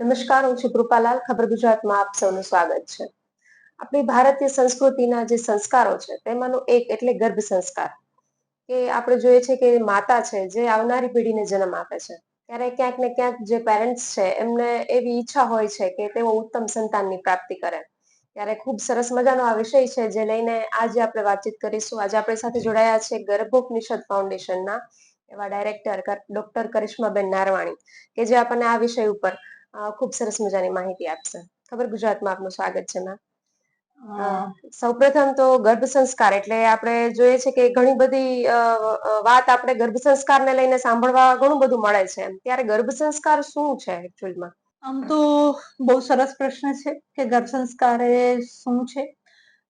નમસ્કાર, હું છું કૃપાલાલ. ખબર ગુજરાતમાં આપ સૌનું સ્વાગત છે. આપણી ભારતીય સંસ્કૃતિના જે સંસ્કારો છે, તેમાંનો એક એટલે ગર્ભ સંસ્કાર. કે આપણે જોઈએ છે કે માતા છે, જે આવનારી પેઢીને જન્મ આપે છે. ત્યારે ક્યાંક ને ક્યાંક જે પેરેન્ટ્સ છે, એમને એવી ઈચ્છા હોય છે કે તેઓ ઉત્તમ સંતાનની પ્રાપ્તિ કરે. ત્યારે ખૂબ સરસ મજાનો આ વિષય છે, જે લઈને આજે આપણે વાતચીત કરીશું. આજે આપણી સાથે જોડાયા છે ગર્ભોપનિષદ ફાઉન્ડેશનના એવા ડાયરેક્ટર ડોક્ટર કરિશ્માબેન નારવાણી, કે જે આપણને આ વિષય ઉપર ખૂબ સરસ મજાની માહિતી આપશે. ખબર ગુજરાતમાં આપનું સ્વાગત છે મેમ સૌપ્રથમ તો ગર્ભ સંસ્કાર એટલે આપણે જોઈએ છે કે ઘણી બધી વાત આપણે ગર્ભ સંસ્કારને લઈને સાંભળવા ઘણું બધું મળે છે ત્યારે ગર્ભ સંસ્કાર શું છે એકચ્યુઅલમાં આમ તો બહુ સરસ પ્રશ્ન છે કે ગર્ભ સંસ્કાર એ શું છે?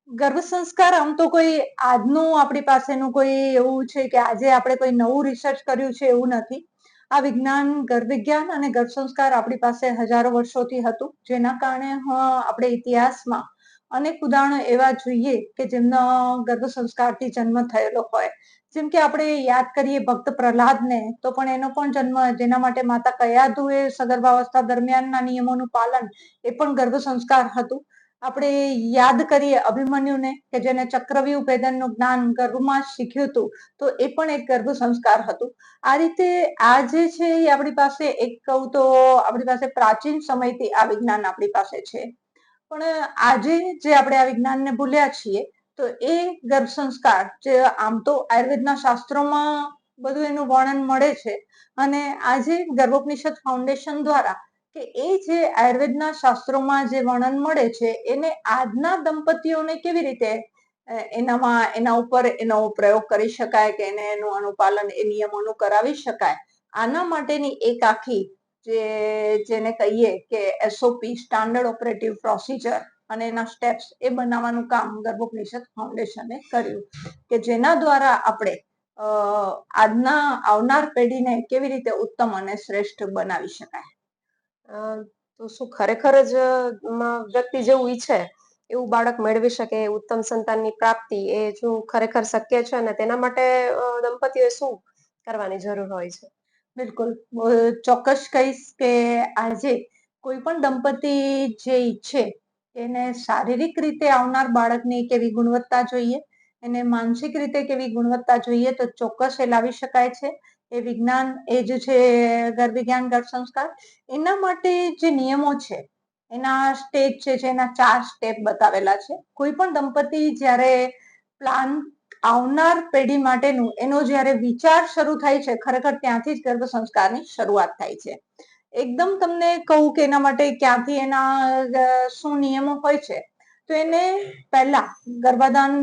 ગર્ભ સંસ્કાર આમ તો કોઈ આજનું આપણી પાસેનું કોઈ એવું છે કે આજે આપણે કોઈ નવું રિસર્ચ કર્યું છે એવું નથી. આ વિજ્ઞાન ગર્ભ વિજ્ઞાન અને ગર્ભ સંસ્કાર આપણી પાસે હજારો વર્ષોથી હતું. જેના કારણે આપણે ઇતિહાસમાં અનેક ઉદાહરણો એવા જોઈએ કે જેમનો ગર્ભ સંસ્કારથી જન્મ થયેલો હોય. જેમ કે આપણે યાદ કરીએ ભક્ત પ્રહલાદને, તો પણ એનો પણ જન્મ જેના માટે માતા કયાધુએ સગર્ભાવસ્થા દરમિયાનના નિયમોનું પાલન એ પણ ગર્ભ સંસ્કાર હતું. આપણે યાદ કરીએ અભિમન્યુને કે જેને ચક્રવ્યૂહ ભેદનનું જ્ઞાન ગર્ભમાં શીખ્યું હતું, તો એ પણ એક ગર્ભ સંસ્કાર હતું. આ રીતે આ જે છે એ આપણી પાસે એક કહું તો આપણી પાસે પ્રાચીન સમયથી આ વિજ્ઞાન આપણી પાસે છે. પણ આજે જે આપણે આ વિજ્ઞાનને ભૂલ્યા છીએ, તો એ ગર્ભ સંસ્કાર જે આમ તો આયુર્વેદના શાસ્ત્રોમાં બધું એનું વર્ણન મળે છે. અને આજે ગર્ભોપનિષદ ફાઉન્ડેશન દ્વારા કે એ જે આયુર્વેદના શાસ્ત્રોમાં જે વર્ણન મળે છે, એને આજના દંપતીઓને કેવી રીતે એનામાં, એના ઉપર એનો પ્રયોગ કરી શકાય કે એને એનું અનુપાલન, એ નિયમોનું કરાવી શકાય? આના માટેની એક આખી જે, જેને કહીએ કે એસઓપી સ્ટાન્ડર્ડ ઓપરેટિવ પ્રોસિજર અને એના સ્ટેપ્સ એ બનાવવાનું કામ ગર્ભોપનિષદ ફાઉન્ડેશને કર્યું. કે જેના દ્વારા આપણે આજના, આવનાર પેઢીને કેવી રીતે ઉત્તમ અને શ્રેષ્ઠ બનાવી શકાય? તો શું ખરેખર જ વ્યક્તિ જેવું ઈચ્છે, એવું બાળક મેળવી શકે ઉત્તમ સંતાનની પ્રાપ્તિ, એ જો ખરેખર શક્ય છે? અને તેના માટે દંપતીઓએ શું કરવાની જરૂર હોય છે? બિલકુલ. ચોક્કસ કહીશ કે આજે કોઈ પણ દંપતી જે ઈચ્છે, એને શારીરિક રીતે આવનાર બાળકની કેવી ગુણવત્તા જોઈએ? એને માનસિક રીતે કેવી ગુણવત્તા જોઈએ? તો ચોક્કસ એ લાવી શકાય છે. એ વિજ્ઞાન, એ જ છે ગર્ભ વિજ્ઞાન ગર્ભ સંસ્કાર, એના માટે જે નિયમો છે, એના સ્ટેજ છે એના ચાર સ્ટેપ બતાવેલા છે, કોઈ પણ દંપતી જ્યારે પ્લાન આવનાર પેઢી માટેનું, એનો જ્યારે વિચાર શરૂ થાય છે, ખરેખર ત્યાંથી જ ગર્ભ સંસ્કારની શરૂઆત થાય છે. એકદમ તમને કહું કે એના માટે ક્યાંથી એના શું નિયમો હોય છે, તો એને પહેલા ગર્ભાધાન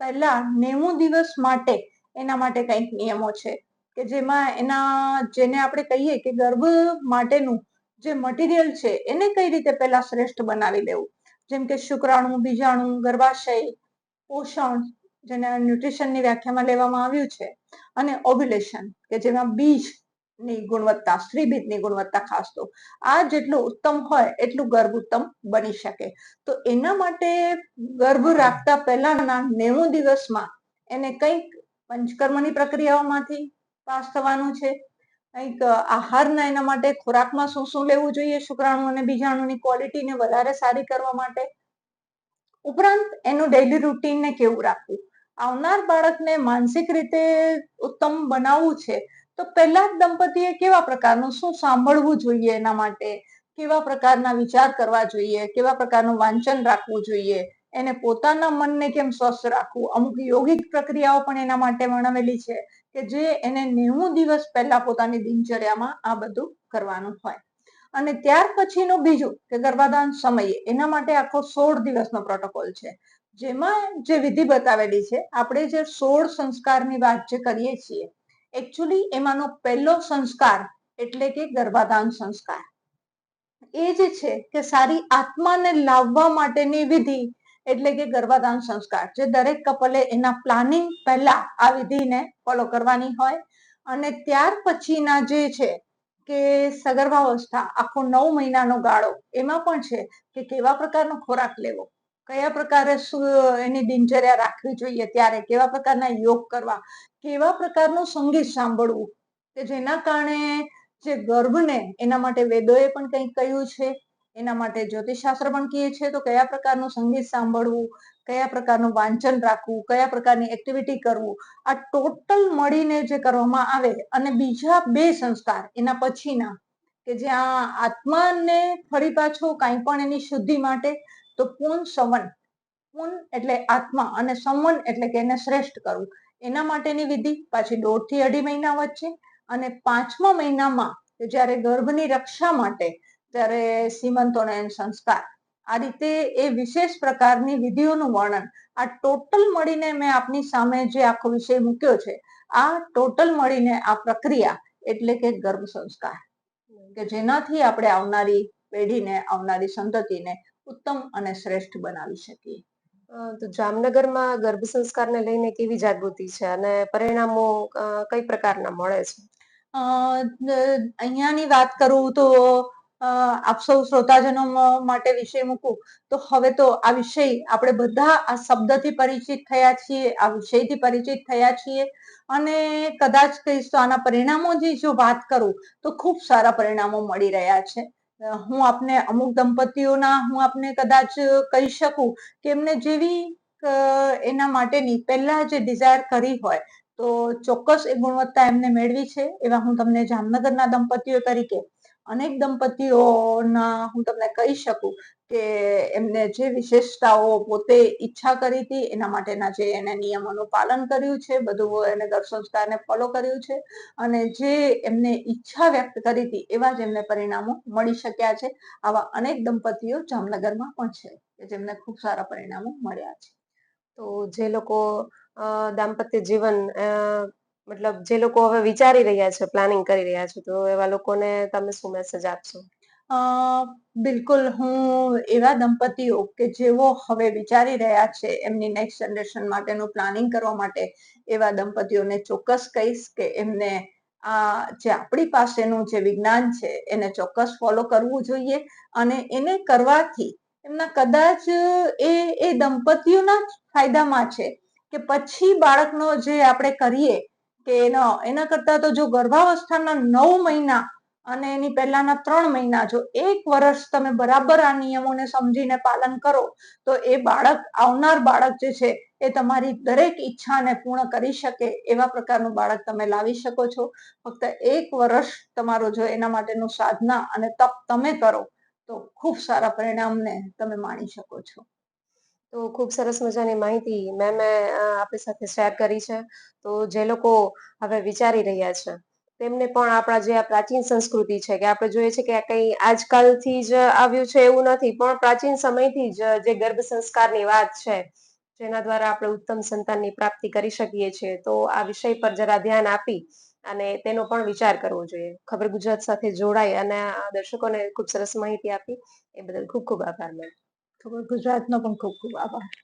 પહેલા નેવું દિવસ માટે એના માટે કંઈક નિયમો છે. કે જેમાં એના, જેને આપણે કહીએ કે ગર્ભ માટેનું જે મટીરિયલ છે, એને કઈ રીતે પહેલા શ્રેષ્ઠ બનાવી લેવું? જેમ કે શુક્રાણુ, બીજાણુ, ગર્ભાશય, પોષણ, જેને ન્યુટ્રિશનની વ્યાખ્યામાં લેવામાં આવ્યું છે, અને ઓબ્યુલેશન કે જેમાં બીજની ગુણવત્તા સ્ત્રી ગુણવત્તા ખાસ તો. આ જેટલું ઉત્તમ હોય, એટલું ગર્ભ ઉત્તમ બની શકે. તો એના માટે ગર્ભ રાખતા પહેલાના નેવું દિવસમાં એને કંઈક પંચકર્મની પ્રક્રિયાઓમાંથી પાસ થવાનું છે. કંઈક આહારના એના માટે ખોરાકમાં શું શું લેવું જોઈએ શુક્રાણુ અને બીજાણુની ક્વોલિટીને વધારે સારી કરવા માટે? ઉપરાંત એનું ડેઇલી રૂટીનને કેવું રાખવું? આવનાર બાળકને માનસિક રીતે ઉત્તમ બનાવવું છે, તો પહેલા જ દંપતીએ કેવા પ્રકારનું શું સાંભળવું જોઈએ એના માટે? કેવા પ્રકારના વિચાર કરવા જોઈએ? કેવા પ્રકારનું વાંચન રાખવું જોઈએ? એને પોતાના મનને કેમ સ્વસ્થ રાખવું? અમુક યોગિક પ્રક્રિયાઓ પણ એના માટે વર્ણવેલી છે કે જે એને નેવું દિવસ પહેલા પોતાની દિનચર્યામાં આ બધું કરવાનું હોય. અને ત્યાર પછીનું બીજું કે ગર્ભાધાન સમયે, એના માટે આખો સોળ દિવસનો પ્રોટોકોલ છે. જેમાં જે વિધિ બતાવેલી છે, આપણે જે સોળ સંસ્કારની વાત જે કરીએ છીએ એકચ્યુઅલી એમાંનો પહેલો સંસ્કાર એટલે કે ગર્ભાધાન સંસ્કાર. એ જ છે કે સારી આત્માને લાવવા માટેની વિધિ એટલે કે ગર્ભાધાન સંસ્કાર, જે દરેક કપલે એના પ્લાનિંગ પહેલા આ વિધિને ફોલો કરવાની હોય. અને ત્યાર પછીના જે છે કે સગર્ભાવસ્થા, આખો નવ મહિનાનો ગાળો, એમાં પણ છે કે કેવા પ્રકારનો ખોરાક લેવો, કયા પ્રકારે એની દિનચર્યા રાખવી જોઈએ ત્યારે, કેવા પ્રકારના યોગ કરવા, કેવા પ્રકારનું સંગીત સાંભળવું, કે જેના કારણે જે ગર્ભને, એના માટે વેદોએ પણ કંઈક કહ્યું છે એના માટે જ્યોતિષશાસ્ત્ર પણ કહે છે, તો કયા પ્રકારનું સંગીત સાંભળવું, કયા પ્રકારનું વાંચન રાખવું, કયા પ્રકારની એક્ટિવિટી કરવું, આ ટોટલ મળીને જે કરવામાં આવે અને બીજા બે સંસ્કાર એના પછીના, કે જ્યાં આત્માને ફરી પાછો કાંઈ પણ એની શુદ્ધિ માટે, તો પૂન સંવન, પૂન એટલે આત્મા અને સંવન એટલે કે એને શ્રેષ્ઠ કરવું. એના માટેની વિધિ પાછી દોઢથી અઢી મહિના વચ્ચે અને પાંચમા મહિનામાં જ્યારે ગર્ભની રક્ષા માટે ત્યારે સીમંતોને સંસ્કાર આ રીતે એ વિશેષ પ્રકારની વિધિઓનું વર્ણન આ ટોટલ મળીને મેં આપની સામે જે આખો વિષય મૂક્યો છે આ ટોટલ મળીને આ પ્રક્રિયા એટલે કે ગર્ભ સંસ્કાર કે જેનાથી આપણે આવનારી પેઢીને આવનારી સંતતિને ઉત્તમ અને શ્રેષ્ઠ બનાવી શકીએ તો જામનગરમાં ગર્ભ સંસ્કારને લઈને કેવી જાગૃતિ છે અને પરિણામો કઈ પ્રકારના મળે છે અ, અહીંયાની વાત કરું તો આપ સૌ શ્રોતાજનો માટે વિષય મૂકું. તો હવે તો આ વિષય આપણે બધા આ શબ્દથી પરિચિત થયા છીએ, આ વિષયથી પરિચિત થયા છીએ. અને કદાચ કહીશ તો આના પરિણામોથી જો વાત કરું, તો ખૂબ સારા પરિણામો મળી રહ્યા છે. હું આપને અમુક દંપતીઓના, હું આપને કદાચ કહી શકું કે એમને જેવી એના માટેની પહેલા જે ડિઝાયર કરી હોય, તો ચોક્કસ એ ગુણવત્તા એમને મેળવી છે. એવા હું તમને જામનગરના દંપતીઓ તરીકે અનેક દંપતીઓના હું તમને કહી શકું કે એમને જે વિશેષતાઓ પોતે ઈચ્છા કરી હતી, એના માટેના જે એને નિયમોનું પાલન કર્યું છે, બધું એને દર સંસ્કારને ફોલો કર્યું છે અને જે એમને ઈચ્છા વ્યક્ત કરી હતી, એવા જ એમને પરિણામો મળી શક્યા છે. આવા અનેક દંપતીઓ જામનગરમાં પણ છે કે જેમને ખૂબ સારા પરિણામો મળ્યા છે. તો જે લોકો દાંપત્ય જીવન મતલબ જે લોકો હવે વિચારી રહ્યા છે પ્લાનિંગ કરી રહ્યા છે, તો એવા લોકોને તમે શું મેસેજ આપશો? બિલકુલ હું એવા દંપતીઓ કે જેઓ હવે વિચારી રહ્યા છે એમની નેક્સ્ટ જનરેશન માટેનું પ્લાનિંગ કરવા માટે, એવા દંપતીઓને ચોક્કસ કહીશ કે એમને આ જે આપણી પાસેનું જે વિજ્ઞાન છે, એને ચોક્કસ ફોલો કરવું જોઈએ અને એને કરવાથી એમના કદાચ એ એ દંપતીઓના જ ફાયદામાં છે કે પછી બાળકનો જે આપણે કરીએ કે એના એના કરતાં તો જો ગર્ભાવસ્થાના નવ મહિના અને એની પહેલાના ત્રણ મહિના, જો એક વર્ષ તમે બરાબર આ નિયમોને સમજીને પાલન કરો, તો એ બાળક, આવનાર બાળક જે છે, એ તમારી દરેક ઈચ્છાને પૂર્ણ કરી શકે એવા પ્રકારનું બાળક તમે લાવી શકો છો. ફક્ત એક વર્ષ તમારો જો એના માટેનું સાધના અને તપ તમે કરો, તો ખૂબ સારા પરિણામને તમે માણી શકો છો. તો ખૂબ સરસ મજાની માહિતી મેમે આપણી સાથે શેર કરી છે. તો જે લોકો હવે વિચારી રહ્યા છે, તેમને પણ આપણા જે આ પ્રાચીન સંસ્કૃતિ છે, કે આપણે જોઈએ છે કે આ કંઈ આજકાલથી જ આવ્યું છે એવું નથી, પણ પ્રાચીન સમયથી જ જે ગર્ભ સંસ્કારની વાત છે, જેના દ્વારા આપણે ઉત્તમ સંતાનની પ્રાપ્તિ કરી શકીએ છીએ, તો આ વિષય પર જરા ધ્યાન આપી અને તેનો પણ વિચાર કરવો જોઈએ. ખબર ગુજરાત સાથે જોડાય અને આ દર્શકોને ખૂબ સરસ માહિતી આપી, એ બદલ ખૂબ ખૂબ આભાર, મેમ. ખબર ગુજરાતનો પણ ખૂબ ખૂબ આભાર